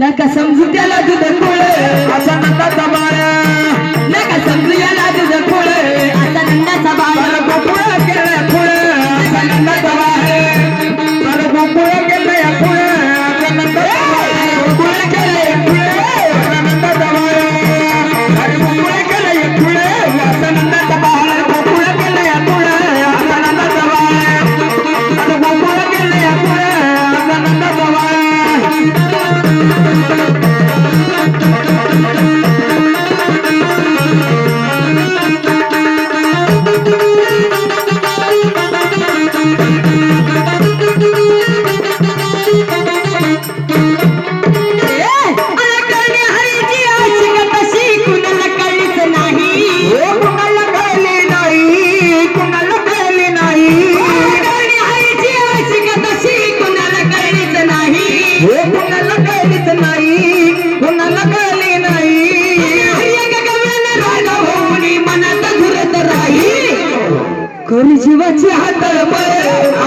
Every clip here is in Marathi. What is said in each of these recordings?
नका समजू त्याला दूध खोळ आता नंदाचा बाळ. नका समजू याला दूध खोळ आता नंदाचा बाळ. गोकुळ केलं खोळ आता नंदाचा बाळ गोकुळ कोणी जीवाची हातर मळ?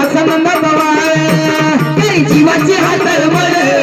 असं नंदा बाबा जीवाची हातर मळ?